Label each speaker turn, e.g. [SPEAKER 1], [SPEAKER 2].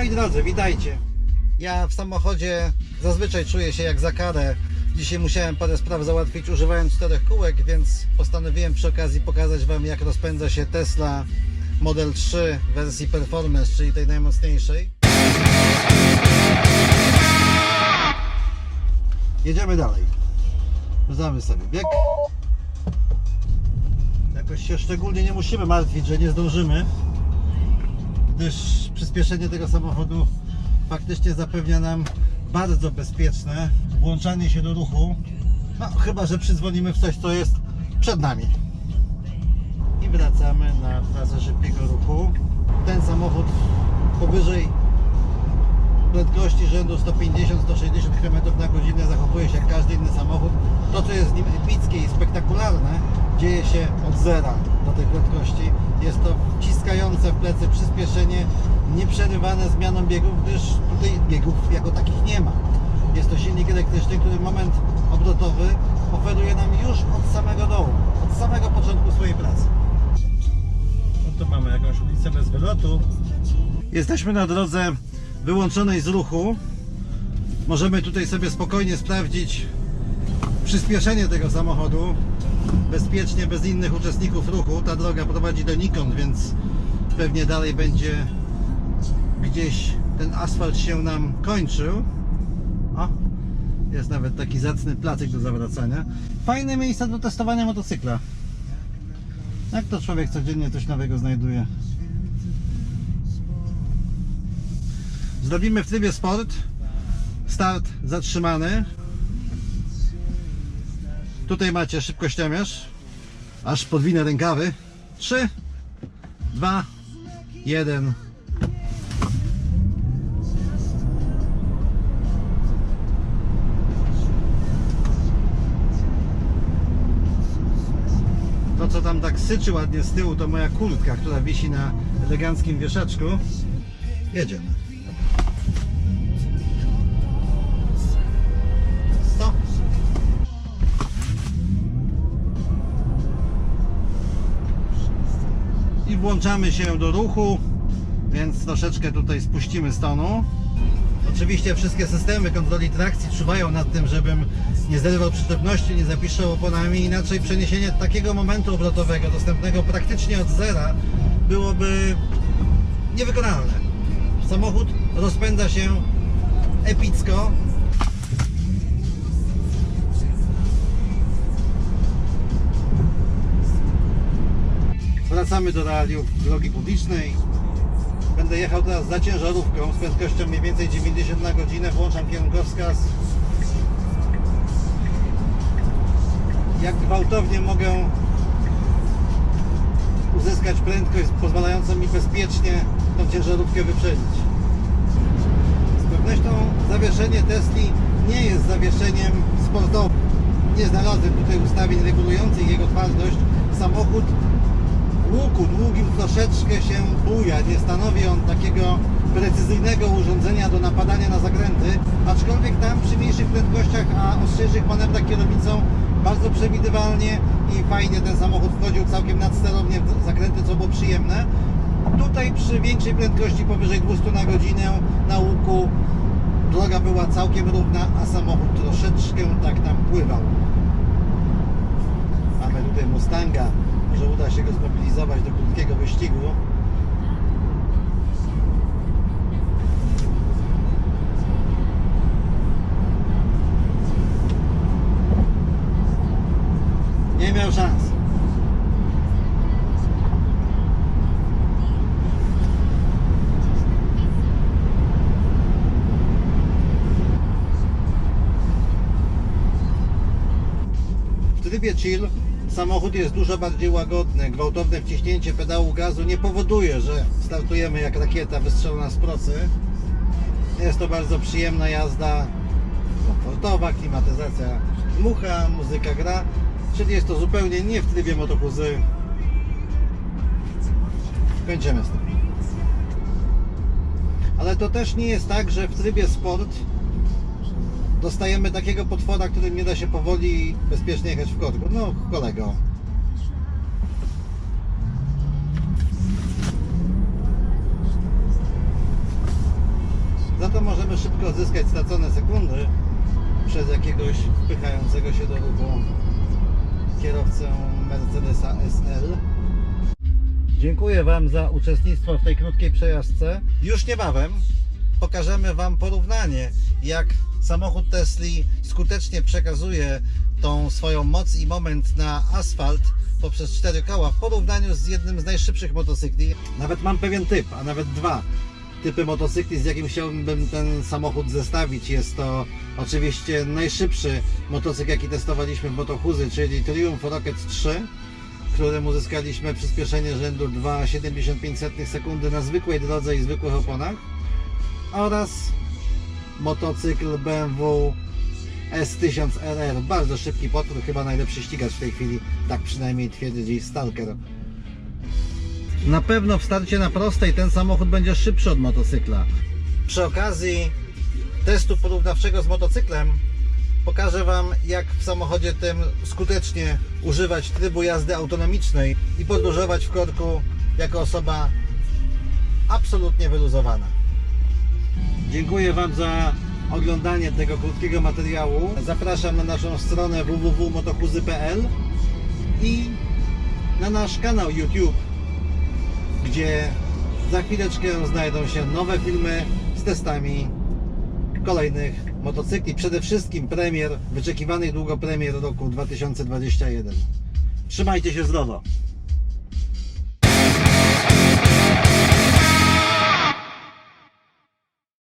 [SPEAKER 1] Moi drodzy, witajcie. Ja w samochodzie zazwyczaj czuję się jak za karę. Dzisiaj musiałem parę spraw załatwić używając czterech kółek, więc postanowiłem przy okazji pokazać Wam jak rozpędza się Tesla Model 3 w wersji Performance, czyli tej najmocniejszej. Jedziemy dalej. Zdamy sobie bieg. Jakoś się szczególnie nie musimy martwić, że nie zdążymy, gdyż przyspieszenie tego samochodu faktycznie zapewnia nam bardzo bezpieczne włączanie się do ruchu. No, chyba, że przyzwolimy w coś, co jest przed nami. I wracamy na trasę szybkiego ruchu. Ten samochód powyżej prędkości rzędu 150-160 km na godzinę zachowuje się jak każdy inny samochód. To, co jest w nim epickie i spektakularne, dzieje się od zera do tej prędkości. Jest to wciskające w plecy przyspieszenie, nieprzerywane zmianą biegów, gdyż tutaj biegów jako takich nie ma. Jest to silnik elektryczny, który moment obrotowy oferuje nam już od samego dołu, od samego początku swojej pracy. No tu mamy jakąś ulicę bez wylotu. Jesteśmy na drodze wyłączonej z ruchu. Możemy tutaj sobie spokojnie sprawdzić przyspieszenie tego samochodu. Bezpiecznie, bez innych uczestników ruchu. Ta droga prowadzi do Nikon, więc pewnie dalej będzie gdzieś ten asfalt się nam kończył. O, jest nawet taki zacny placyk do zawracania. Fajne miejsce do testowania motocykla. Jak to człowiek codziennie coś nowego znajduje? Zrobimy w trybie sport. Start zatrzymany. Tutaj macie szybkościomierz. Aż podwinę rękawy. 3, 2, 1. To co tam tak syczy ładnie z tyłu to moja kurtka, która wisi na eleganckim wieszaczku. Jedziemy. Włączamy się do ruchu, więc troszeczkę tutaj spuścimy stonu. Oczywiście wszystkie systemy kontroli trakcji czuwają nad tym, żebym nie zerwał przyczepności, nie zapiszczał oponami, inaczej przeniesienie takiego momentu obrotowego dostępnego praktycznie od zera byłoby niewykonalne. Samochód rozpędza się epicko. Wracamy do realiów drogi publicznej. Będę jechał teraz za ciężarówką z prędkością mniej więcej 90 na godzinę. Włączam kierunkowskaz. Jak gwałtownie mogę uzyskać prędkość pozwalającą mi bezpiecznie tą ciężarówkę wyprzedzić. Z pewnością zawieszenie Tesli nie jest zawieszeniem sportowym. Nie znalazłem tutaj ustawień regulujących jego twardość. Troszeczkę się buja. Nie stanowi on takiego precyzyjnego urządzenia do napadania na zakręty, aczkolwiek tam przy mniejszych prędkościach, a ostrzejszych manewrach kierownicą bardzo przewidywalnie i fajnie ten samochód wchodził całkiem nadsterownie w zakręty, co było przyjemne. Tutaj przy większej prędkości powyżej 200 na godzinę na łuku droga była całkiem równa, a samochód troszeczkę tak tam pływał. Mamy tutaj Mustanga. Może uda się go zmobilizować do krótkiego wyścigu. Nie miał szans. W trybie chill samochód jest dużo bardziej łagodny. Gwałtowne wciśnięcie pedału gazu nie powoduje, że startujemy jak rakieta wystrzelona z procy. Jest to bardzo przyjemna jazda, komfortowa, klimatyzacja dmucha, muzyka gra, czyli jest to zupełnie nie w trybie motokuzy. Kończymy z tym. Ale to też nie jest tak, że w trybie sport dostajemy takiego potwora, którym nie da się powoli bezpiecznie jechać w korku. No, kolego. no to możemy szybko odzyskać stracone sekundy przez jakiegoś wpychającego się do ruchu kierowcę Mercedesa SL. Dziękuję Wam za uczestnictwo w tej krótkiej przejażdżce. Już niebawem pokażemy Wam porównanie, jak samochód Tesli skutecznie przekazuje tą swoją moc i moment na asfalt poprzez cztery koła w porównaniu z jednym z najszybszych motocykli. Nawet mam pewien typ, a nawet dwa typy motocykli, z jakim chciałbym ten samochód zestawić. Jest to oczywiście najszybszy motocykl, jaki testowaliśmy w Motohuzy, czyli Triumph Rocket 3 którym uzyskaliśmy przyspieszenie rzędu 2,75 sekundy na zwykłej drodze i zwykłych oponach oraz motocykl BMW S1000RR, bardzo szybki potwór, chyba najlepszy ścigacz w tej chwili, tak przynajmniej twierdzi Stalker. Na pewno w starcie na prostej ten samochód będzie szybszy od motocykla. Przy okazji testu porównawczego z motocyklem pokażę Wam, jak w samochodzie tym skutecznie używać trybu jazdy autonomicznej i podróżować w korku jako osoba absolutnie wyluzowana. Dziękuję Wam za oglądanie tego krótkiego materiału. Zapraszam na naszą stronę www.motochuzy.pl i na nasz kanał YouTube, gdzie za chwileczkę znajdą się nowe filmy z testami kolejnych motocykli. Przede wszystkim premier, wyczekiwanych długo premier roku 2021. Trzymajcie się zdrowo.